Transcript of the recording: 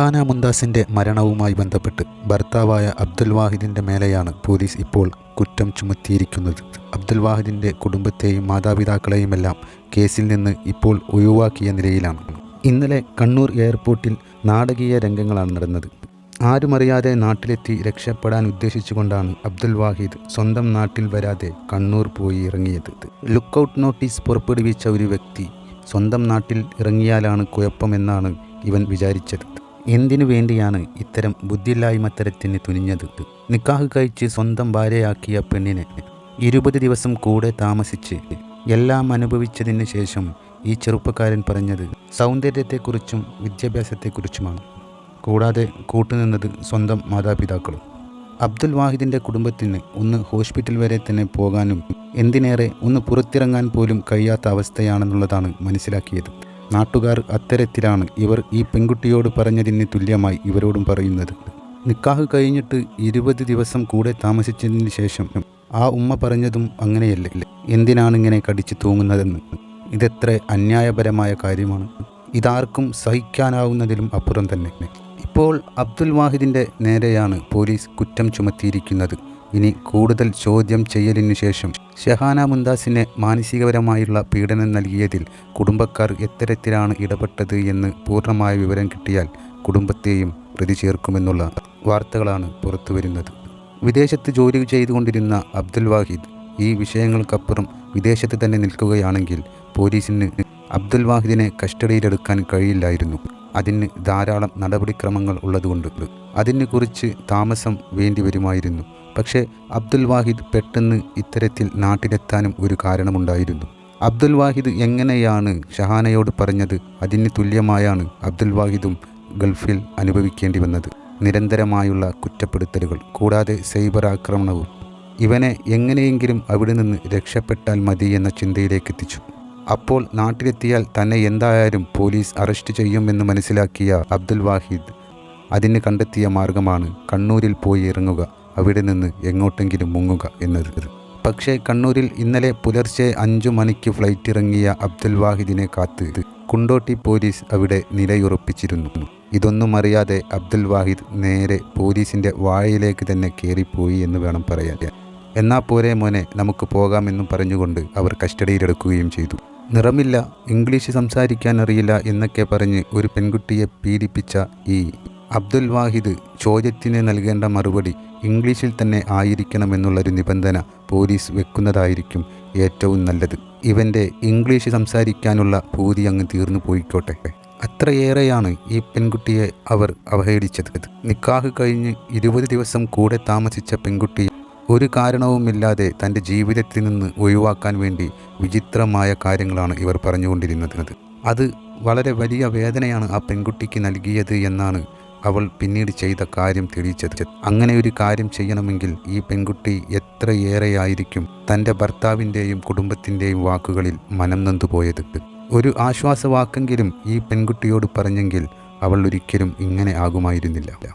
ഖാന മുന്താസിന്റെ മരണവുമായി ബന്ധപ്പെട്ട് ഭർത്താവായ അബ്ദുൽ വാഹിദിന്റെ മേലെയാണ് പോലീസ് ഇപ്പോൾ കുറ്റം ചുമത്തിയിരിക്കുന്നത്. അബ്ദുൽ വാഹിദിന്റെ കുടുംബത്തെയും മാതാപിതാക്കളെയുമെല്ലാം കേസിൽ നിന്ന് ഇപ്പോൾ ഒഴിവാക്കിയ നിലയിലാണ്. ഇന്നലെ കണ്ണൂർ എയർപോർട്ടിൽ നാടകീയ രംഗങ്ങളാണ് നടന്നത്. ആരുമറിയാതെ നാട്ടിലെത്തി രക്ഷപ്പെടാൻ ഉദ്ദേശിച്ചുകൊണ്ടാണ് അബ്ദുൽ വാഹിദ് സ്വന്തം നാട്ടിൽ വരാതെ കണ്ണൂർ പോയി ഇറങ്ങിയത്. ലുക്കൌട്ട് നോട്ടീസ് പുറപ്പെടുവിച്ച ഒരു വ്യക്തി സ്വന്തം നാട്ടിൽ ഇറങ്ങിയാലാണ് കുഴപ്പമെന്നാണ് ഇവൻ വിചാരിച്ചത്. എന്തിനു വേണ്ടിയാണ് ഇത്തരം ബുദ്ധിയില്ലായ്മത്തരത്തിന് തുനിഞ്ഞത്? നിക്കാഹ് കഴിച്ച് സ്വന്തം ഭാര്യയാക്കിയ പെണ്ണിനെ ഇരുപത് ദിവസം കൂടെ താമസിച്ച് എല്ലാം അനുഭവിച്ചതിന് ശേഷം ഈ ചെറുപ്പക്കാരൻ പറഞ്ഞത് സൗന്ദര്യത്തെക്കുറിച്ചും വിദ്യാഭ്യാസത്തെക്കുറിച്ചുമാണ്. കൂടാതെ കൂട്ടുനിന്നത് സ്വന്തം മാതാപിതാക്കളും. അബ്ദുൽ വാഹിദിന്റെ കുടുംബത്തിന് ഒന്ന് ഹോസ്പിറ്റൽ വരെ തന്നെ പോകാനും എന്തിനേറെ ഒന്ന് പുറത്തിറങ്ങാൻ പോലും കഴിയാത്ത അവസ്ഥയാണെന്നുള്ളതാണ് മനസ്സിലാക്കിയത്. നാട്ടുകാർ അത്തരത്തിലാണ് ഇവർ ഈ പെൺകുട്ടിയോട് പറഞ്ഞതിന് തുല്യമായി ഇവരോടും പറയുന്നത്. നിക്കാഹ് കഴിഞ്ഞിട്ട് ഇരുപത് ദിവസം കൂടെ താമസിച്ചതിന് ശേഷം ആ ഉമ്മ പറഞ്ഞതും അങ്ങനെയല്ലേ? എന്തിനാണ് ഇങ്ങനെ കടിച്ചു തൂങ്ങുന്നതെന്ന്? ഇതെത്ര അന്യായപരമായ കാര്യമാണ്. ഇതാർക്കും സഹിക്കാനാവുന്നതിലും അപ്പുറം തന്നെ. ഇപ്പോൾ അബ്ദുൽ വാഹിദിന്റെ നേരെയാണ് പോലീസ് കുറ്റം ചുമത്തിയിരിക്കുന്നത്. ഇനി കൂടുതൽ ചോദ്യം ചെയ്യലിനു ശേഷം ഷഹാന മുന്താസിനെ മാനസികപരമായുള്ള പീഡനം നൽകിയതിൽ കുടുംബക്കാർ എത്തരത്തിലാണ് ഇടപെട്ടത് എന്ന് പൂർണമായ വിവരം കിട്ടിയാൽ കുടുംബത്തെയും പ്രതി ചേർക്കുമെന്നുള്ള വാർത്തകളാണ് പുറത്തുവരുന്നത് വിദേശത്ത് ജോലി ചെയ്തുകൊണ്ടിരുന്ന അബ്ദുൽ വാഹിദ് ഈ വിഷയങ്ങൾക്കപ്പുറം വിദേശത്ത് തന്നെ നിൽക്കുകയാണെങ്കിൽ പോലീസിന് അബ്ദുൽ വാഹിദിനെ കസ്റ്റഡിയിലെടുക്കാൻ കഴിയില്ലായിരുന്നു. അതിന് ധാരാളം നടപടിക്രമങ്ങൾ ഉള്ളതുകൊണ്ട് അതിനെക്കുറിച്ച് താമസം വേണ്ടി വരുമായിരുന്നു പക്ഷേ അബ്ദുൽ വാഹിദ് പെട്ടെന്ന് ഇത്തരത്തിൽ നാട്ടിലെത്താനും ഒരു കാരണമുണ്ടായിരുന്നു. അബ്ദുൽ വാഹിദ് എങ്ങനെയാണ് ഷഹാനയോട് പറഞ്ഞത്? അതിന് തുല്യമായാണ് അബ്ദുൽ വാഹിദും ഗൾഫിൽ അനുഭവിക്കേണ്ടി വന്നത്. നിരന്തരമായുള്ള കുറ്റപ്പെടുത്തലുകൾ കൂടാതെ സൈബർ ആക്രമണവും. ഇവനെ എങ്ങനെയെങ്കിലും അവിടെ നിന്ന് രക്ഷപ്പെട്ടാൽ മതി എന്ന ചിന്തയിലേക്ക് എത്തിച്ചു അപ്പോൾ നാട്ടിലെത്തിയാൽ തന്നെ എന്തായാലും പോലീസ് അറസ്റ്റ് ചെയ്യുമെന്ന് മനസ്സിലാക്കിയ അബ്ദുൽ വാഹിദ് അതിന് കണ്ടെത്തിയ മാർഗമാണ് കണ്ണൂരിൽ പോയി ഇറങ്ങുക അവിടെ നിന്ന് എങ്ങോട്ടെങ്കിലും മുങ്ങുക എന്നത്. പക്ഷേ കണ്ണൂരിൽ ഇന്നലെ പുലർച്ചെ അഞ്ചു മണിക്ക് ഫ്ലൈറ്റ് ഇറങ്ങിയ അബ്ദുൽ വാഹിദിനെ കാത്ത് കുണ്ടോട്ടി പോലീസ് അവിടെ നിലയുറപ്പിച്ചിരുന്നു. ഇതൊന്നും അറിയാതെ അബ്ദുൽ വാഹിദ് നേരെ പോലീസിന്റെ വായയിലേക്ക് തന്നെ കയറിപ്പോയി എന്ന് വേണം പറയാൻ. എന്നാ പോരെ മോനെ നമുക്ക് പോകാമെന്നും പറഞ്ഞുകൊണ്ട് അവർ കസ്റ്റഡിയിലെടുക്കുകയും ചെയ്തു. നിറമില്ല ഇംഗ്ലീഷ് സംസാരിക്കാൻ അറിയില്ല എന്നൊക്കെ പറഞ്ഞ് ഒരു പെൺകുട്ടിയെ പീഡിപ്പിച്ച ഈ അബ്ദുൽ വാഹിദ് ചോദ്യത്തിന് നൽകേണ്ട മറുപടി ഇംഗ്ലീഷിൽ തന്നെ ആയിരിക്കണമെന്നുള്ളൊരു നിബന്ധന പോലീസ് വെക്കുന്നതായിരിക്കും ഏറ്റവും നല്ലത്. ഇവന്റെ ഇംഗ്ലീഷ് സംസാരിക്കാനുള്ള ഭൂതി അങ്ങ് തീർന്നു പോയിക്കോട്ടെ. അത്രയേറെയാണ് ഈ പെൺകുട്ടിയെ അവർ അവഹേളിച്ചത്. നിക്കാഹ് കഴിഞ്ഞ് ഇരുപത് ദിവസം കൂടെ താമസിച്ച പെൺകുട്ടിയെ ഒരു കാരണവുമില്ലാതെ തന്റെ ജീവിതത്തിൽ നിന്ന് ഒഴിവാക്കാൻ വേണ്ടി വിചിത്രമായ കാര്യങ്ങളാണ് ഇവർ പറഞ്ഞുകൊണ്ടിരുന്നത്. അത് വളരെ വലിയ വേദനയാണ് ആ പെൺകുട്ടിക്ക് നൽകിയത് എന്നാണ് അവൾ പിന്നീട് ചെയ്ത കാര്യം തെളിയിച്ചത്. അങ്ങനെ ഒരു കാര്യം ചെയ്യണമെങ്കിൽ ഈ പെൺകുട്ടി എത്രയേറെയായിരിക്കും തന്റെ ഭർത്താവിന്റെയും കുടുംബത്തിന്റെയും വാക്കുകളിൽ മനം നൊന്തുപോയത്. ഒരു ആശ്വാസവാക്കെങ്കിലും ഈ പെൺകുട്ടിയോട് പറഞ്ഞെങ്കിൽ അവൾ ഒരിക്കലും ഇങ്ങനെ ആകുമായിരുന്നില്ല.